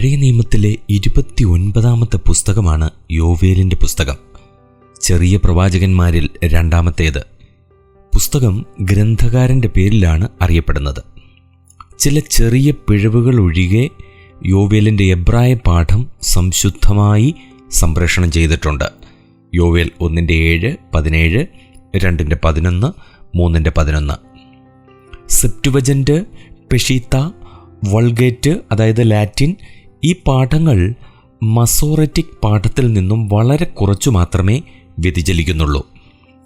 പഴയ നിയമത്തിലെ ഇരുപത്തി ഒൻപതാമത്തെ പുസ്തകമാണ് യോവേലിന്റെ പുസ്തകം. ചെറിയ പ്രവാചകന്മാരിൽ രണ്ടാമത്തേത്. പുസ്തകം ഗ്രന്ഥകാരന്റെ പേരിലാണ് അറിയപ്പെടുന്നത്. ചില ചെറിയ പിഴവുകൾ ഒഴികെ യോവേലിന്റെ എബ്രായ പാഠം സംശുദ്ധമായി സംപ്രേഷണം ചെയ്തിട്ടുണ്ട്. യോവേൽ ഒന്നിന്റെ ഏഴ് പതിനേഴ് രണ്ടിന്റെ പതിനൊന്ന് മൂന്നിന്റെ പതിനൊന്ന്. സെപ്റ്റുവജന്റ് പെഷീത്ത വൾഗേറ്റ് അതായത് ലാറ്റിൻ ഈ പാഠങ്ങൾ മസോററ്റിക് പാഠത്തിൽ നിന്നും വളരെ കുറച്ചു മാത്രമേ വ്യതിചലിക്കുന്നുള്ളൂ.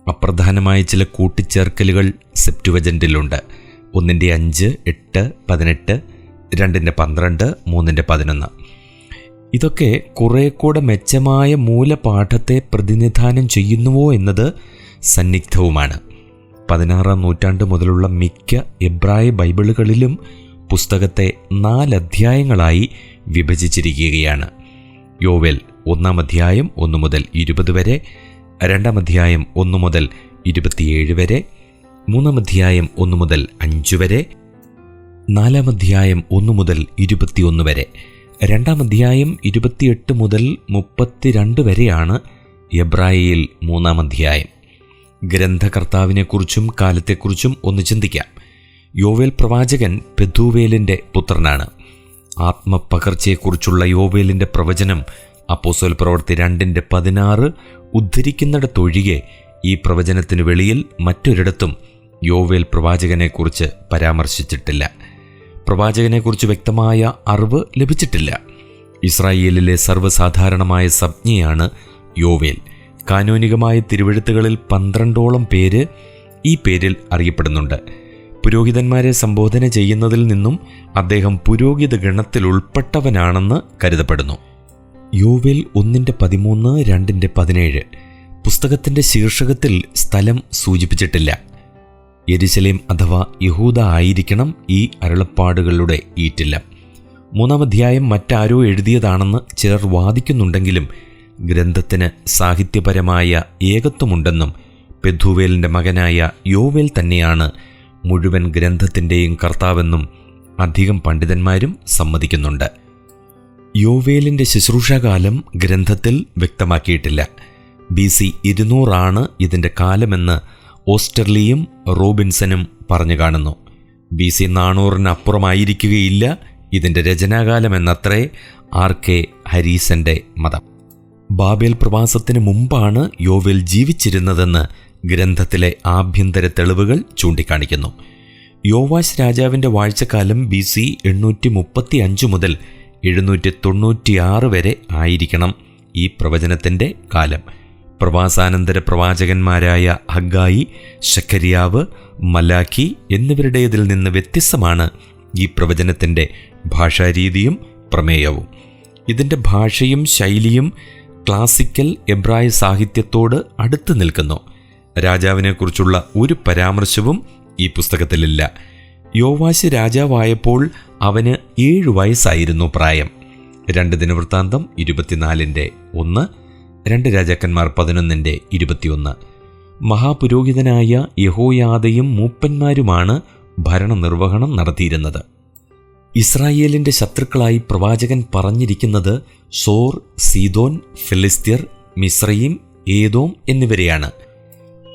അപ്രധാനമായ ചില കൂട്ടിച്ചേർക്കലുകൾ സെപ്റ്റുവജന്റിലുണ്ട് ഒന്നിന്റെ അഞ്ച് എട്ട് പതിനെട്ട് രണ്ടിന്റെ പന്ത്രണ്ട് മൂന്നിന്റെ പതിനൊന്ന്. ഇതൊക്കെ കുറേ കൂടെ മെച്ചമായ മൂലപാഠത്തെ പ്രതിനിധാനം ചെയ്യുന്നുവോ എന്നത് സന്നിഗ്ധവുമാണ്. പതിനാറാം നൂറ്റാണ്ട് മുതലുള്ള മിക്ക എബ്രായ ബൈബിളുകളിലും പുസ്തകത്തെ നാലധ്യായങ്ങളായി വിഭജിച്ചിരിക്കുകയാണ്. യോവൽ ഒന്നാം അധ്യായം ഒന്നു മുതൽ ഇരുപത് വരെ രണ്ടാം അധ്യായം ഒന്നു മുതൽ ഇരുപത്തിയേഴ് വരെ മൂന്നാം അധ്യായം ഒന്നു മുതൽ അഞ്ച് വരെ നാലാം അധ്യായം ഒന്നു മുതൽ ഇരുപത്തിയൊന്ന് വരെ രണ്ടാം അധ്യായം ഇരുപത്തിയെട്ട് മുതൽ മുപ്പത്തിരണ്ട് വരെയാണ് എബ്രായയിൽ മൂന്നാം അധ്യായം. ഗ്രന്ഥകർത്താവിനെക്കുറിച്ചും കാലത്തെക്കുറിച്ചും ഒന്ന് ചിന്തിക്കാം. യോവേൽ പ്രവാചകൻ പെതൂവേലിന്റെ പുത്രനാണ്. ആത്മപകർച്ചയെക്കുറിച്ചുള്ള യോവേലിന്റെ പ്രവചനം അപ്പോസോൽ പ്രവർത്തി രണ്ടിന്റെ പതിനാറ് ഉദ്ധരിക്കുന്നിടത്തൊഴികെ ഈ പ്രവചനത്തിന് വെളിയിൽ മറ്റൊരിടത്തും യോവേൽ പ്രവാചകനെക്കുറിച്ച് പരാമർശിച്ചിട്ടില്ല. പ്രവാചകനെക്കുറിച്ച് വ്യക്തമായ അറിവ് ലഭിച്ചിട്ടില്ല. ഇസ്രായേലിലെ സർവസാധാരണമായ സംജ്ഞയാണ് യോവേൽ. കാനോനികമായ തിരുവഴുത്തുകളിൽ പന്ത്രണ്ടോളം പേര് ഈ പേരിൽ അറിയപ്പെടുന്നുണ്ട്. പുരോഹിതന്മാരെ സംബോധന ചെയ്യുന്നതിൽ നിന്നും അദ്ദേഹം പുരോഹിത ഗണത്തിൽ ഉൾപ്പെട്ടവനാണെന്ന് കരുതപ്പെടുന്നു. യോവേൽ ഒന്നിന്റെ പതിമൂന്ന് രണ്ടിന്റെ പതിനേഴ്. പുസ്തകത്തിന്റെ ശീർഷകത്തിൽ സ്ഥലം സൂചിപ്പിച്ചിട്ടില്ല. യരിശലേം അഥവാ യഹൂദ ആയിരിക്കണം ഈ അരുളപ്പാടുകളുടെ ഈറ്റില്ല. മൂന്നാം അധ്യായം മറ്റാരോ എഴുതിയതാണെന്ന് ചിലർ വാദിക്കുന്നുണ്ടെങ്കിലും ഗ്രന്ഥത്തിന് സാഹിത്യപരമായ ഏകത്വമുണ്ടെന്നും പെധുവേലിന്റെ മകനായ യോവേൽ തന്നെയാണ് മുഴുവൻ ഗ്രന്ഥത്തിന്റെയും കർത്താവെന്നും അധികം പണ്ഡിതന്മാരും സമ്മതിക്കുന്നുണ്ട്. യോവേലിന്റെ ശുശ്രൂഷാകാലം ഗ്രന്ഥത്തിൽ വ്യക്തമാക്കിയിട്ടില്ല. ബി സി ഇരുന്നൂറാണ് ഇതിന്റെ കാലമെന്ന് ഓസ്റ്റർലിയും റോബിൻസനും പറഞ്ഞു കാണുന്നു. ബി സി നാനൂറിനപ്പുറമായിരിക്കുകയില്ല ഇതിന്റെ രചനാകാലമെന്നത്രേ ആർ കെ ഹരീസന്റെ മതം. ബാബേൽ പ്രവാസത്തിന് മുമ്പാണ് യോവേൽ ജീവിച്ചിരുന്നതെന്ന് ഗ്രന്ഥത്തിലെ ആഭ്യന്തര തെളിവുകൾ ചൂണ്ടിക്കാണിക്കുന്നു. യോവാശ് രാജാവിന്റെ വാഴ്ചക്കാലം ബി സി എണ്ണൂറ്റി മുപ്പത്തി അഞ്ച് മുതൽ എഴുന്നൂറ്റി തൊണ്ണൂറ്റിയാറ് വരെ ആയിരിക്കണം ഈ പ്രവചനത്തിന്റെ കാലം. പ്രവാസാനന്തര പ്രവാചകന്മാരായ ഹഗായി ശക്കരിയാവ് മലാഖി എന്നിവരുടേതിൽ നിന്ന് വ്യത്യസ്തമാണ് ഈ പ്രവചനത്തിന്റെ ഭാഷാരീതിയും പ്രമേയവും. ഇതിന്റെ ഭാഷയും ശൈലിയും ക്ലാസിക്കൽ എബ്രായ സാഹിത്യത്തോട് അടുത്ത് നിൽക്കുന്നു. രാജാവിനെക്കുറിച്ചുള്ള ഒരു പരാമർശവും ഈ പുസ്തകത്തിലില്ല. യോവാശ് രാജാവായപ്പോൾ അവന് ഏഴു വയസ്സായിരുന്നു പ്രായം. രണ്ട് ദിനവൃത്താന്തം ഇരുപത്തിനാലിന്റെ ഒന്ന് രണ്ട് രാജാക്കന്മാർ പതിനൊന്നിന്റെ ഇരുപത്തിയൊന്ന്. മഹാപുരോഹിതനായ യഹോയാദയും മൂപ്പന്മാരുമാണ് ഭരണനിർവഹണം നടത്തിയിരുന്നത്. ഇസ്രായേലിന്റെ ശത്രുക്കളായി പ്രവാചകൻ പറഞ്ഞിരിക്കുന്നത് സോർ സീതോൻ ഫിലിസ്തീർ മിസ്രയിം ഏതോം എന്നിവരെയാണ്.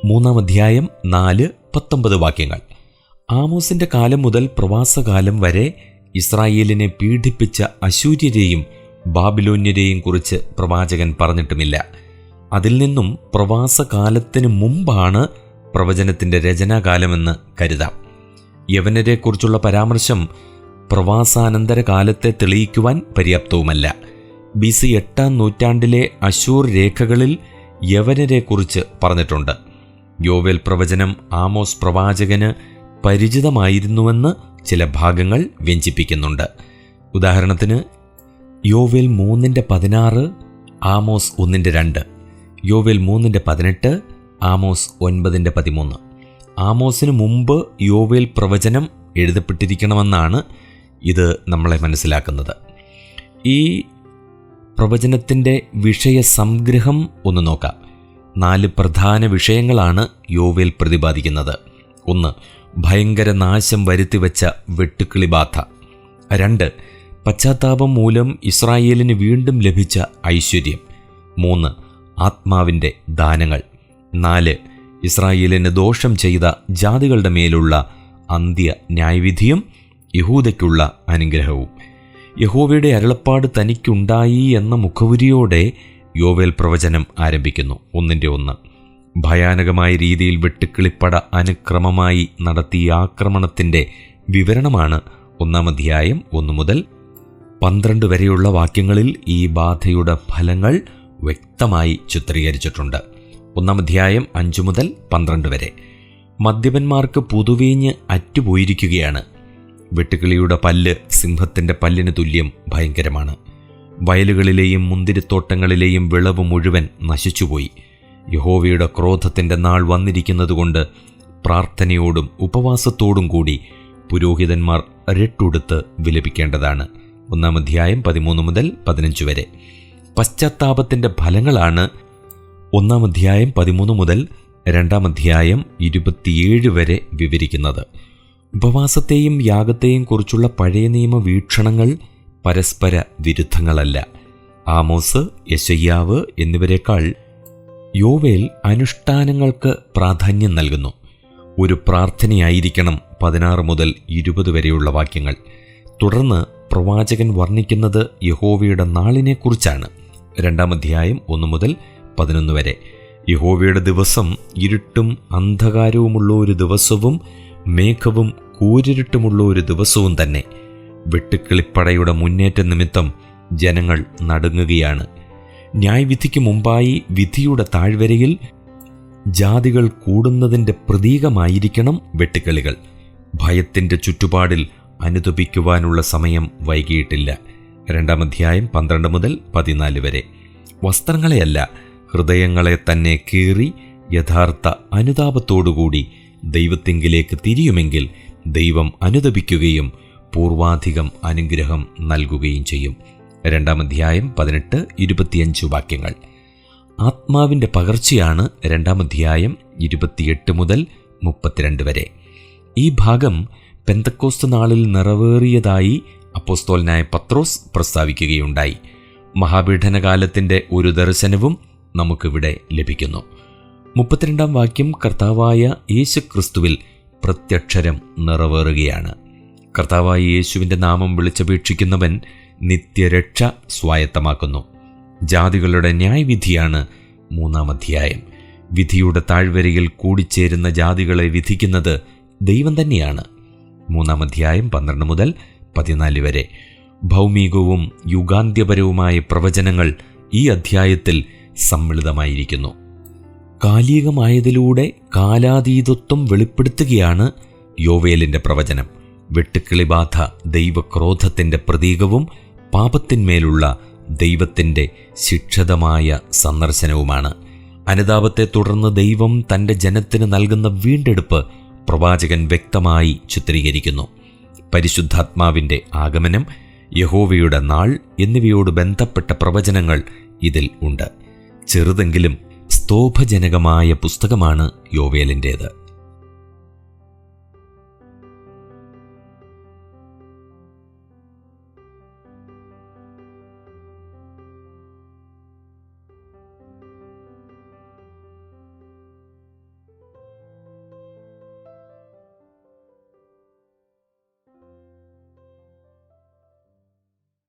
മൂന്നാം അധ്യായം നാല് പത്തൊമ്പത് വാക്യങ്ങൾ. ആമോസിന്റെ കാലം മുതൽ പ്രവാസകാലം വരെ ഇസ്രായേലിനെ പീഡിപ്പിച്ച അശൂര്യരെയും ബാബിലോന്യരെയും കുറിച്ച് പ്രവാചകൻ പറഞ്ഞിട്ടുമില്ല. അതിൽ നിന്നും പ്രവാസകാലത്തിന് മുമ്പാണ് പ്രവചനത്തിന്റെ രചനാകാലമെന്ന് കരുതാം. യവനരെക്കുറിച്ചുള്ള പരാമർശം പ്രവാസാനന്തര കാലത്തെ തെളിയിക്കുവാൻ പര്യാപ്തവുമല്ല. ബി സി എട്ടാം നൂറ്റാണ്ടിലെ അശൂർ രേഖകളിൽ യവനരെക്കുറിച്ച് പറഞ്ഞിട്ടുണ്ട്. യോവേൽ പ്രവചനം ആമോസ് പ്രവാചകന് പരിചിതമായിരുന്നുവെന്ന് ചില ഭാഗങ്ങൾ വ്യഞ്ചിപ്പിക്കുന്നുണ്ട്. ഉദാഹരണത്തിന് യോവേൽ മൂന്നിന്റെ പതിനാറ് ആമോസ് ഒന്നിന്റെ രണ്ട്. യോവേൽ മൂന്നിന്റെ പതിനെട്ട് ആമോസ് ഒൻപതിന്റെ പതിമൂന്ന്. ആമോസിന് മുമ്പ് യോവേൽ പ്രവചനം എഴുതപ്പെട്ടിരിക്കണമെന്നാണ് ഇത് നമ്മളെ മനസ്സിലാക്കുന്നത്. ഈ പ്രവചനത്തിന്റെ വിഷയ സംഗ്രഹം ഒന്ന് നോക്കാം. നാല് പ്രധാന വിഷയങ്ങളാണ് യോവേൽ പ്രതിപാദിക്കുന്നത്. ഒന്ന് ഭയങ്കര നാശം വരുത്തിവെച്ച വെട്ടുക്കിളി ബാധ. രണ്ട് പശ്ചാത്താപം മൂലം ഇസ്രായേലിന് വീണ്ടും ലഭിച്ച ഐശ്വര്യം. മൂന്ന് ആത്മാവിന്റെ ദാനങ്ങൾ. നാല് ഇസ്രായേലിന് ദോഷം ചെയ്ത ജാതികളുടെ മേലുള്ള അന്ത്യ ന്യായവിധിയും യഹൂദയ്ക്കുള്ള അനുഗ്രഹവും. യഹോവയുടെ അരുളപ്പാട് തനിക്കുണ്ടായി എന്ന മുഖവുരിയോടെ യോവേൽ പ്രവചനം ആരംഭിക്കുന്നു. ഒന്നിന്റെ ഒന്ന്. ഭയാനകമായ രീതിയിൽ വെട്ടുക്കിളിപ്പട അനുക്രമമായി നടത്തിയ ആക്രമണത്തിന്റെ വിവരണമാണ് ഒന്നാം അധ്യായം ഒന്നു മുതൽ പന്ത്രണ്ട് വരെയുള്ള വാക്യങ്ങളിൽ ഈ ബാധയുടെ ഫലങ്ങൾ വ്യക്തമായി ചിത്രീകരിച്ചിട്ടുണ്ട്. ഒന്നാം അധ്യായം അഞ്ചു മുതൽ പന്ത്രണ്ട് വരെ. മദ്യപന്മാർക്ക് പുതുവീഞ്ഞ് അറ്റുപോയിരിക്കുകയാണ്. വെട്ടുകിളിയുടെ പല്ല് സിംഹത്തിന്റെ പല്ലിന് തുല്യം ഭയങ്കരമാണ്. വയലുകളിലെയും മുന്തിരിത്തോട്ടങ്ങളിലെയും വിളവ് മുഴുവൻ നശിച്ചുപോയി. യഹോവയുടെ ക്രോധത്തിന്റെ നാൾ വന്നിരിക്കുന്നതുകൊണ്ട് പ്രാർത്ഥനയോടും ഉപവാസത്തോടും കൂടി പുരോഹിതന്മാർ രട്ടുടുത്ത് വിലപിക്കേണ്ടതാണ്. ഒന്നാം അധ്യായം പതിമൂന്ന് മുതൽ പതിനഞ്ച് വരെ. പശ്ചാത്താപത്തിന്റെ ഫലങ്ങളാണ് ഒന്നാം അധ്യായം പതിമൂന്ന് മുതൽ രണ്ടാം അധ്യായം ഇരുപത്തിയേഴ് വരെ വിവരിക്കുന്നത്. ഉപവാസത്തെയും യാഗത്തെയും കുറിച്ചുള്ള പഴയ നിയമ വീക്ഷണങ്ങൾ പരസ്പര വിരുദ്ധങ്ങളല്ല. ആമോസ് യശയ്യാവ് എന്നിവരെക്കാൾ യോവേൽ അനുഷ്ഠാനങ്ങൾക്ക് പ്രാധാന്യം നൽകുന്നു. ഒരു പ്രാർത്ഥനയായിരിക്കണം പതിനാറ് മുതൽ ഇരുപത് വരെയുള്ള വാക്യങ്ങൾ. തുടർന്ന് പ്രവാചകൻ വർണിക്കുന്നത് യഹോവയുടെ നാളിനെക്കുറിച്ചാണ്. രണ്ടാം അധ്യായം ഒന്ന് മുതൽ പതിനൊന്ന് വരെ. യഹോവയുടെ ദിവസം ഇരുട്ടും അന്ധകാരവുമുള്ള ഒരു ദിവസവും മേഘവും കൂരിരുട്ടുമുള്ള ഒരു ദിവസവും തന്നെ. വെട്ടുക്കിളിപ്പടയുടെ മുന്നേറ്റ നിമിത്തം ജനങ്ങൾ നടുങ്ങുകയാണ്. ന്യായവിധിക്ക് മുമ്പായി വിധിയുടെ താഴ്വരയിൽ ജാതികൾ കൂടുന്നതിന്റെ പ്രതീകമായിരിക്കണം വെട്ടുക്കിളികൾ. ഭയത്തിന്റെ ചുറ്റുപാടിൽ അനുദപിക്കുവാനുള്ള സമയം വൈകിയിട്ടില്ല. രണ്ടാം അധ്യായം പന്ത്രണ്ട് മുതൽ പതിനാല് വരെ. വസ്ത്രങ്ങളെയല്ല ഹൃദയങ്ങളെ തന്നെ കീറി യഥാർത്ഥ അനുതാപത്തോടുകൂടി ദൈവത്തിങ്കിലേക്ക് തിരിയുമെങ്കിൽ ദൈവം അനുദപിക്കുകയും പൂർവാധികം അനുഗ്രഹം നൽകുകയും ചെയ്യും. രണ്ടാം അധ്യായം പതിനെട്ട് ഇരുപത്തിയഞ്ച് വാക്യങ്ങൾ. ആത്മാവിന്റെ പകർച്ചയാണ് രണ്ടാം അധ്യായം ഇരുപത്തിയെട്ട് മുതൽ മുപ്പത്തിരണ്ട് വരെ. ഈ ഭാഗം പെന്തക്കോസ്ത് നാളിൽ നിറവേറിയതായി അപ്പോസ്തോലനായ പത്രോസ് പ്രസ്താവിക്കുകയുണ്ടായി. മഹാപീഠനകാലത്തിന്റെ ഒരു ദർശനവും നമുക്കിവിടെ ലഭിക്കുന്നു. മുപ്പത്തിരണ്ടാം വാക്യം കർത്താവായ യേശുക്രിസ്തുവിൽ പ്രത്യക്ഷരം നിറവേറുകയാണ്. കർത്താവായ യേശുവിന്റെ നാമം വിളിച്ചപേക്ഷിക്കുന്നവൻ നിത്യരക്ഷ സ്വായത്തമാക്കുന്നു. ജാതികളുടെ ന്യായവിധിയാണ് മൂന്നാം അധ്യായം. വിധിയുടെ താഴ്വരയിൽ കൂടിച്ചേരുന്ന ജാതികളെ വിധിക്കുന്നത് ദൈവം തന്നെയാണ്. മൂന്നാം അധ്യായം പന്ത്രണ്ട് മുതൽ പതിനാല് വരെ. ഭൗമികവും യുഗാന്ത്യപരവുമായ പ്രവചനങ്ങൾ ഈ അധ്യായത്തിൽ സമ്മിളിതമായിരിക്കുന്നു. കാലികമായതിലൂടെ കാലാതീതത്വം വെളിപ്പെടുത്തുകയാണ് യോവേലിന്റെ പ്രവചനം. വെട്ടുക്കിളിബാധ ദൈവക്രോധത്തിന്റെ പ്രതീകവും പാപത്തിന്മേലുള്ള ദൈവത്തിന്റെ ശിക്ഷതമായ സന്ദർശനവുമാണ്. അനുതാപത്തെ തുടർന്ന് ദൈവം തന്റെ ജനത്തിന് നൽകുന്ന വീണ്ടെടുപ്പ് പ്രവാചകൻ വ്യക്തമായി ചിത്രീകരിക്കുന്നു. പരിശുദ്ധാത്മാവിന്റെ ആഗമനം യഹോവയുടെ നാൾ എന്നിവയോട് ബന്ധപ്പെട്ട പ്രവചനങ്ങൾ ഇതിൽ ഉണ്ട്. ചെറുതെങ്കിലും സ്തോഭജനകമായ പുസ്തകമാണ് യോവേലിന്റേത്